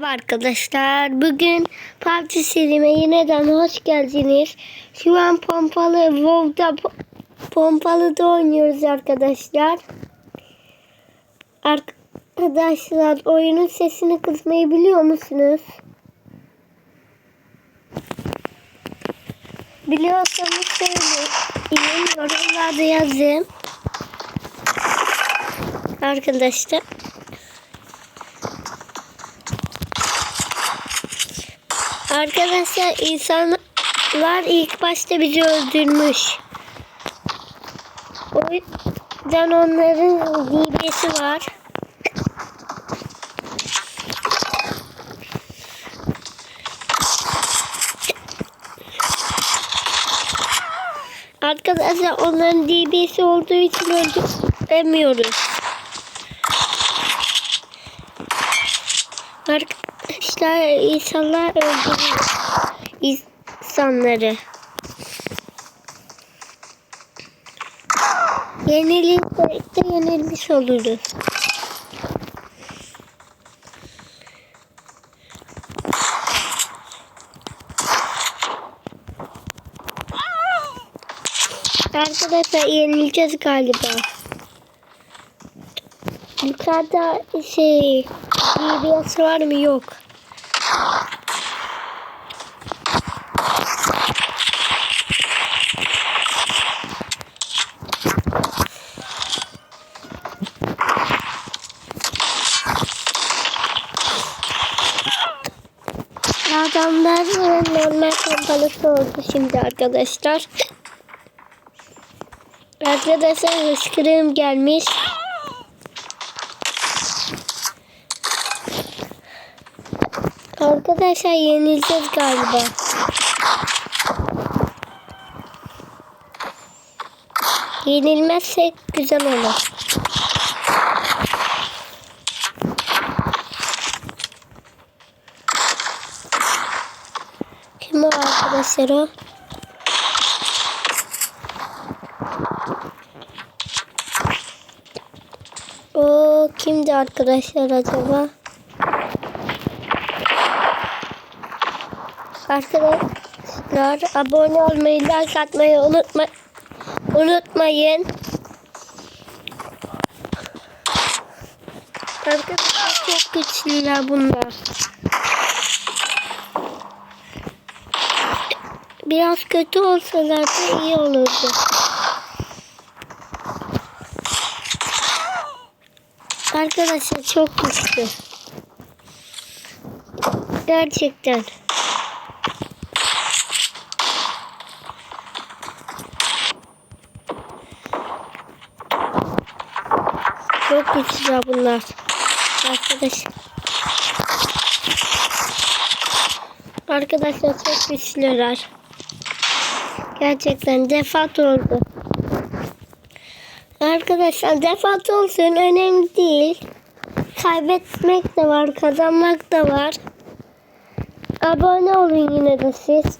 Merhaba arkadaşlar. Bugün PUBG serime yeniden hoş geldiniz. Şu an pompalı WoW'da po- pompalı da oynuyoruz arkadaşlar. Arkadaşlar oyunun sesini kısmayı biliyor musunuz? Biliyorsanız söyleyin. Yorumlarda yazın. Arkadaşlar. Arkadaşlar insanlar ilk başta bizi öldürmüş. O yüzden onların DB'si var. Arkadaşlar onların DB'si olduğu için öldüremiyoruz. Arkadaşlar insanlar öldürüyor insanları. Yenilirse de yenilmiş oluruz. Arkadaşlar yenileceğiz galiba. Yukarıda şey DBS var mı? Yok. Pompalısı oldu şimdi arkadaşlar. Arkadaşlar hıçkırığım gelmiş. Arkadaşlar yenileceğiz galiba. Yenilmezsek güzel olur. Kim o arkadaşlar o? O kimdi arkadaşlar acaba? Arkadaşlar abone olmayı, like atmayı unutma unutmayın. Arkadaşlar çok güçlüler bunlar. Biraz kötü olsalar da iyi olurdu. Arkadaşlar çok güçlü. Gerçekten. Çok güçlü bunlar. Arkadaşlar. Arkadaşlar çok güçlüler. Gerçekten defat oldu. Arkadaşlar defat olsun önemli değil. Kaybetmek de var, kazanmak da var. Abone olun yine de siz.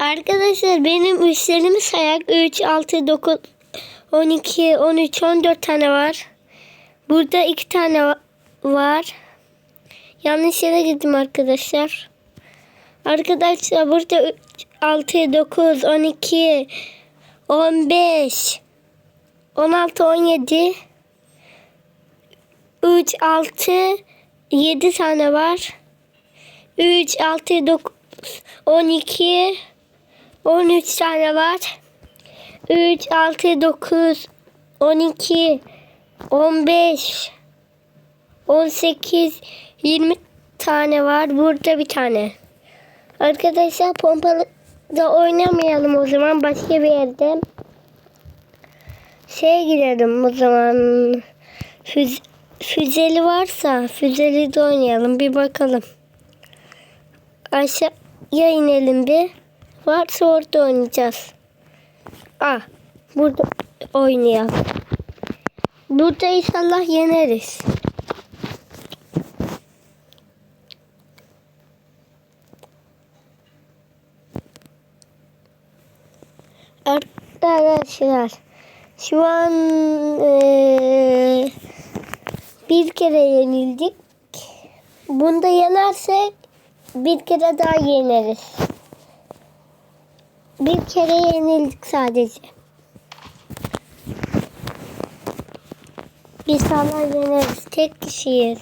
Arkadaşlar benim üstlerimi sayak 3, 6, 9, 12, 13, 14 tane var. Burada 2 tane va- var. Yanlış yere gittim arkadaşlar. Arkadaşlar burada 3, 6, 9, 12, 15, 16, 17, 3, 6, 7 tane var. 3, 6, 9, 12, 13 tane var. 3, 6, 9, 12, 15, 18, 20 tane var. Burada bir tane. Arkadaşlar pompalı da oynamayalım o zaman başka bir yerde. Şeye girelim o zaman. Füz, füzeli varsa füzeli de oynayalım bir bakalım. Aşağıya inelim bir. Varsa orada oynayacağız. Ah burada oynayalım. Burada inşallah yeneriz. Arkadaşlar şu an eee, bir kere yenildik. bunda yenersek bir kere daha yeneriz. Bir kere yenildik sadece. Biz hala yeneriz. Tek kişiyiz.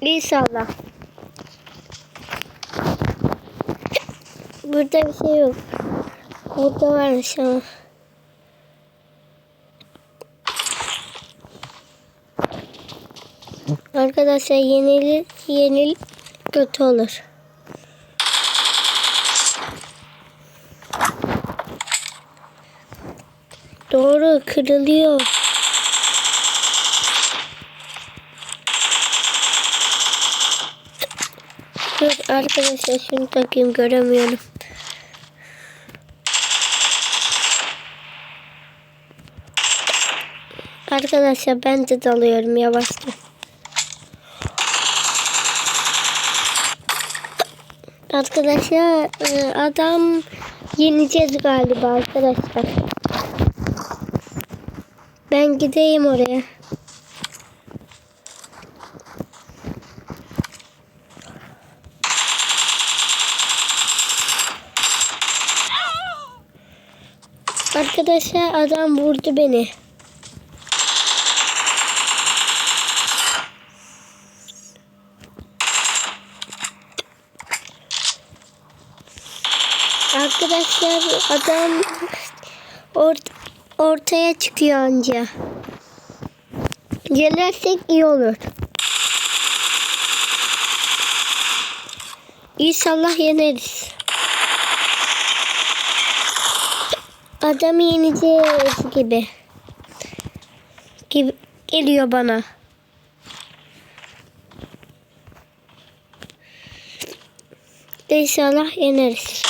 İnşallah. Burada bir şey yok. Burada varmış ama. Arkadaşlar yenilir, yenil kötü olur. Doğru kırılıyor. Dur arkadaşlar şunu takayım göremiyorum. Arkadaşlar ben de dalıyorum yavaşça. Arkadaşlar e, adam yeneceğiz galiba arkadaşlar. Ben gideyim oraya. Arkadaşlar adam vurdu beni. Arkadaşlar adam ort ortaya çıkıyor anca. Gelirsek iyi olur. İnşallah yeneriz. Adamı yeneceğiz gibi. Gibi geliyor bana. İnşallah yeneriz.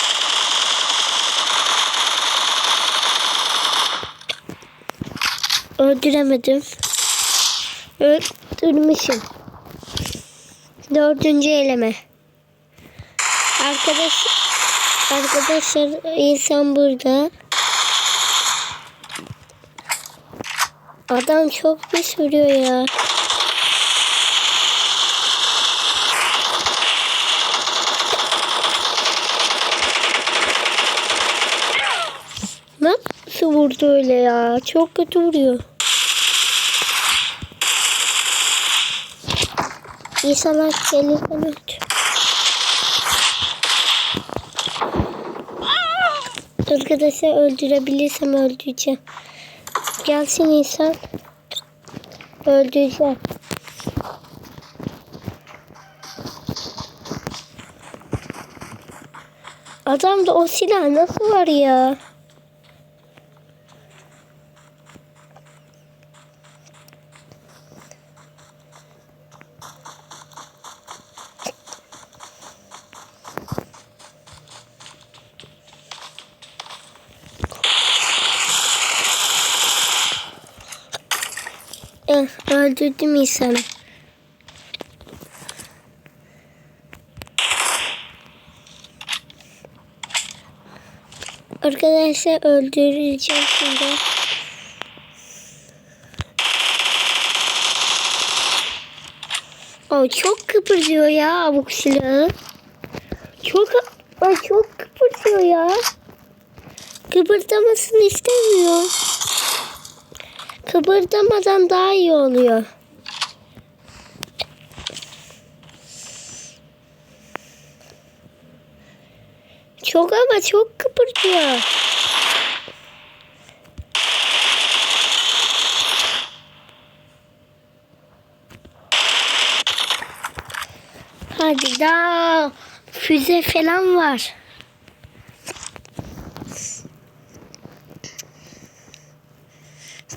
Öldüremedim. Öldürmüşüm. Dördüncü eleme. Arkadaş arkadaşlar insan burada. Adam çok pis vuruyor ya. Nasıl vurdu öyle ya? Çok kötü vuruyor. İnşallah gelirsen öldü. Arkadaşlar öldürebilirsem öldüreceğim. Gelsin insan. Öldüreceğim. Adamda o silah nasıl var ya? Öldürdüm insanı. Arkadaşlar öldüreceğim şimdi. O çok kıpırdıyor ya bu silahı. Çok ay çok kıpırdıyor ya. Kıpırdamasını istemiyor. Kıpırdamadan daha iyi oluyor. Çok ama çok kıpırdıyor. Hadi daha füze falan var.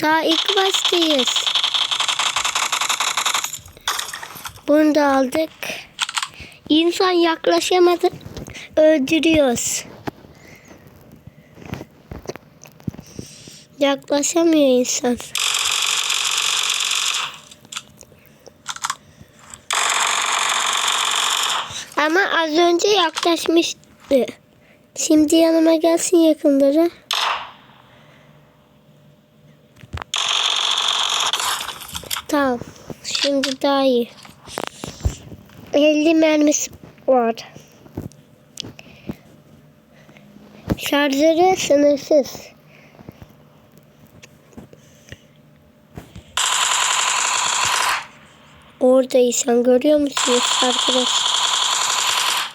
Daha ilk baştayız. Bunu da aldık. İnsan yaklaşamadı. Öldürüyoruz. Yaklaşamıyor insan. Ama az önce yaklaşmıştı. Şimdi yanıma gelsin yakınları. Tamam. Şimdi daha iyi. 50 mermisi var. Şarjörü sınırsız. Oradaysan görüyor musunuz arkadaş?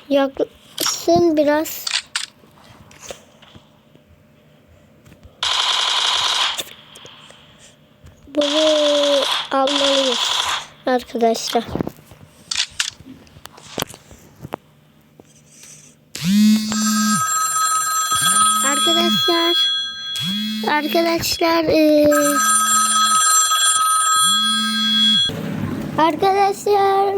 Yaklaşsın biraz. Bunu arkadaşlar. Arkadaşlar Arkadaşlar eee, Arkadaşlar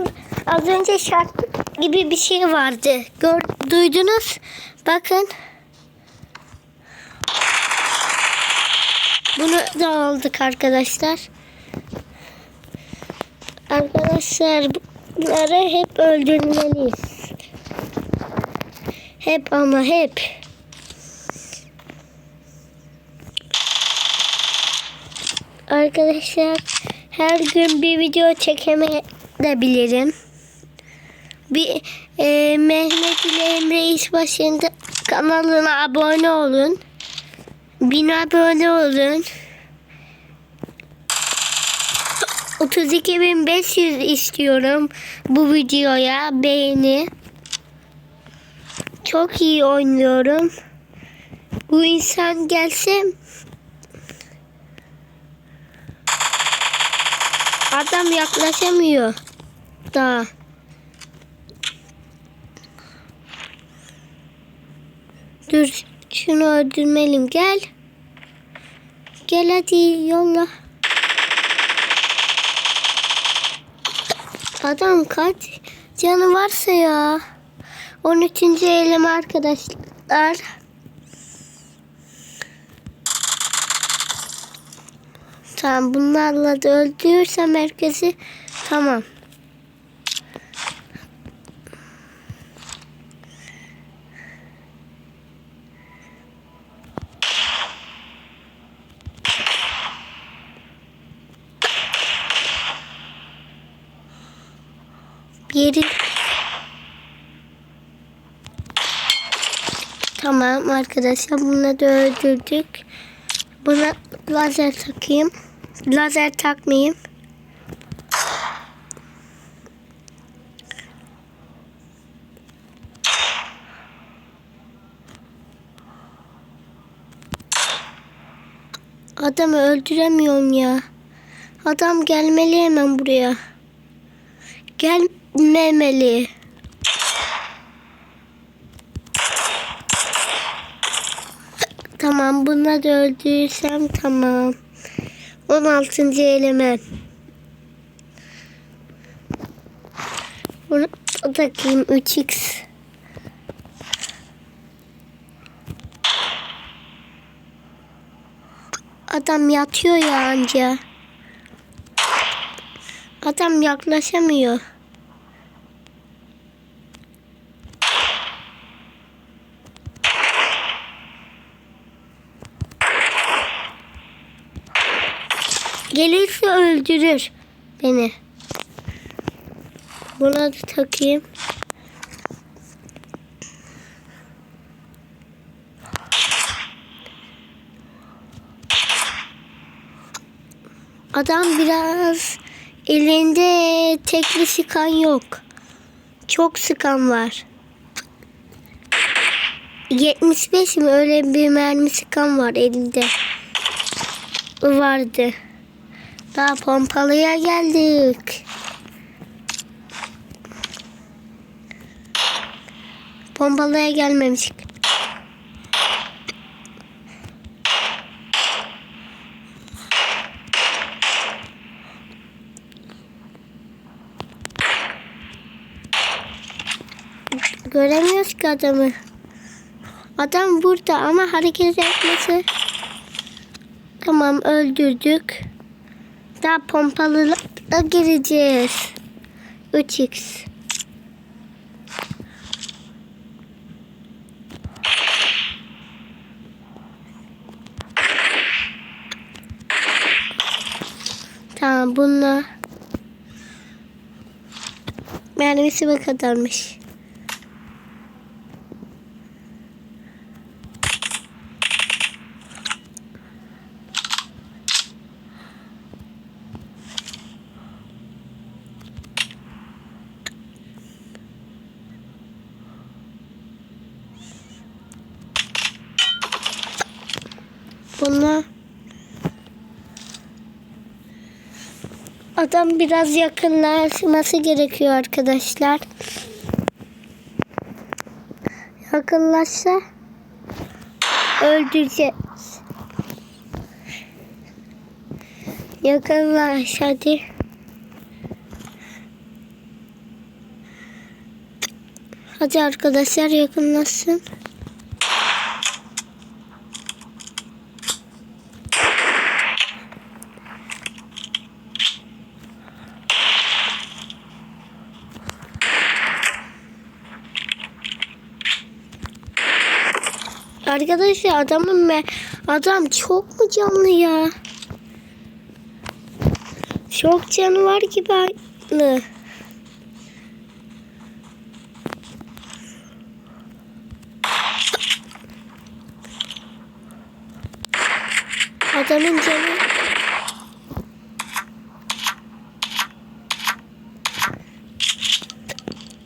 az önce şarkı gibi bir şey vardı. Gör, duydunuz? Bakın. Bunu da aldık arkadaşlar. Arkadaşlar bunları hep öldürmeliyiz. Hep ama hep. Arkadaşlar her gün bir video çekemeyebilirim. Bir e, Mehmet ile Emre İşbaşı'nın kanalına abone olun. Bin abone olun. 32.500 istiyorum bu videoya beğeni. Çok iyi oynuyorum. Bu insan gelse Adam yaklaşamıyor. Daha. Dur şunu öldürmeliyim. Gel. Gel hadi yolla. Adam kaç canı varsa ya. 13. eleme arkadaşlar. Tamam bunlarla da öldürürsem herkesi tamam. Yeri Tamam arkadaşlar bunu da öldürdük. Buna lazer takayım. Lazer takmayayım. Adamı öldüremiyorum ya. Adam gelmeli hemen buraya. Gelmemeli. Tamam bunu da tamam. 16. eleme. Bunu takayım 3x. Adam yatıyor ya anca. Adam yaklaşamıyor. Gelirse öldürür beni. Buna da takayım. Adam biraz elinde tekli sıkan yok. Çok sıkan var. 75 mi öyle bir mermi sıkan var elinde. Vardı. Daha pompalıya geldik. Pompalıya gelmemiştik. Göremiyoruz ki adamı. Adam burada ama hareket etmesi. Tamam öldürdük. Daha pompalıla gireceğiz. 3x. Tamam Tamam bununla. Mermisi bu kadarmış. Bununla Adam biraz yakınlaşması gerekiyor arkadaşlar. Yakınlaşsa öldüreceğiz. Yakınlaş hadi. Hadi arkadaşlar yakınlaşsın. Arkadaşlar adamın me adam çok mu canlı ya? Çok canı var gibi aynı. Adamın canı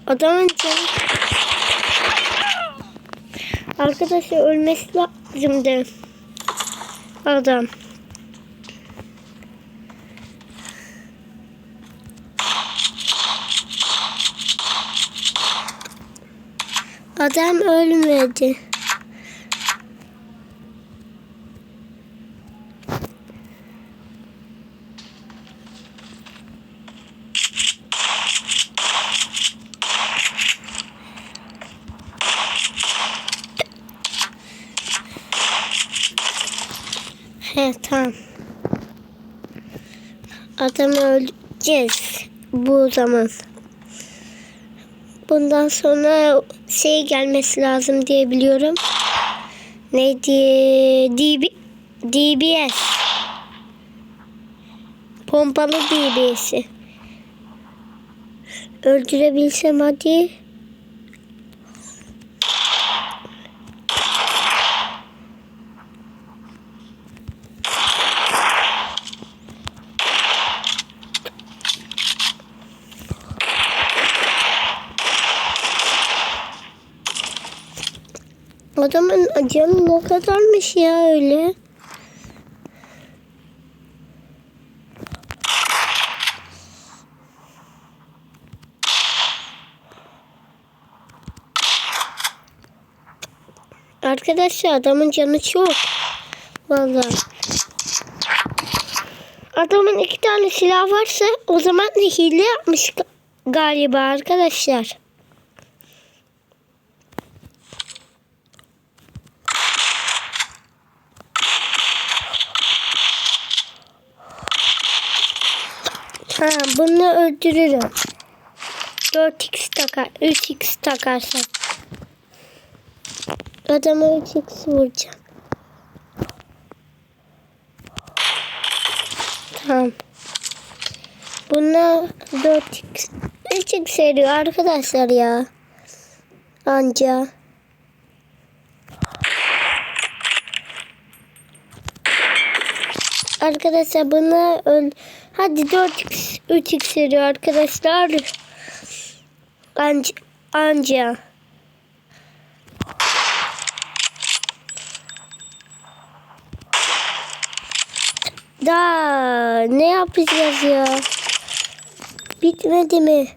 Adamın canı Arkadaşlar ölmesi lazımdı. Adam. Adam ölmedi. Adamı öldüreceğiz bu zaman. Bundan sonra şey gelmesi lazım diye biliyorum. Neydi? DB, DBS. Pompalı DBS'i. Öldürebilsem hadi. Adamın canı ne kadarmış ya öyle. Arkadaşlar adamın canı çok. Vallahi. Adamın iki tane silah varsa o zaman hile yapmış ga- galiba arkadaşlar. Bunu öldürürüm. 4x takar, 3x takarsam. Adama 3x vuracağım. Tamam. Buna 4x, 3x veriyor arkadaşlar ya. Anca. Arkadaşlar buna öl Hadi 4x 3x veriyor arkadaşlar. Anca, anca. Da ne yapacağız ya? Bitmedi mi?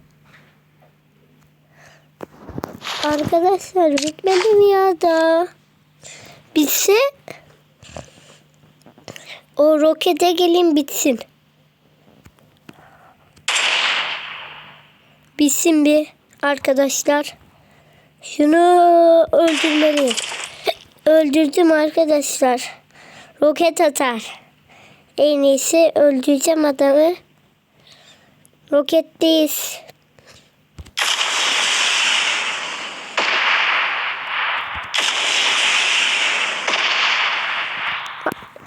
Arkadaşlar bitmedi mi ya da? Bitse o rokete gelin bitsin. Bitsin bir arkadaşlar. Şunu öldürmeliyim. Öldürdüm arkadaşlar. Roket atar. En iyisi öldüreceğim adamı. Roketteyiz.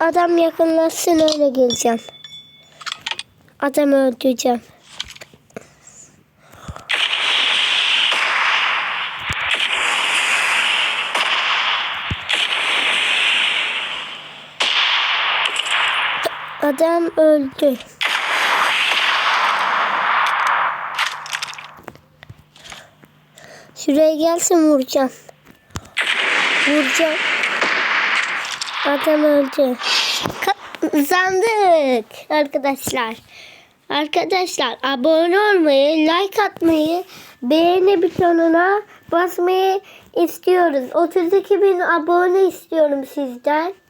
Adam yakınlaşsın öyle geleceğim. Adamı öldüreceğim. Adam öldü. Şuraya gelsin vuracağım. Vuracağım. Adam öldü. Kazandık arkadaşlar. Arkadaşlar abone olmayı, like atmayı, beğeni butonuna basmayı istiyoruz. 32 bin abone istiyorum sizden.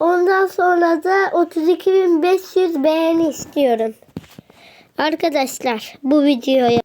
Ondan sonra da 32.500 beğeni istiyorum. Arkadaşlar bu videoya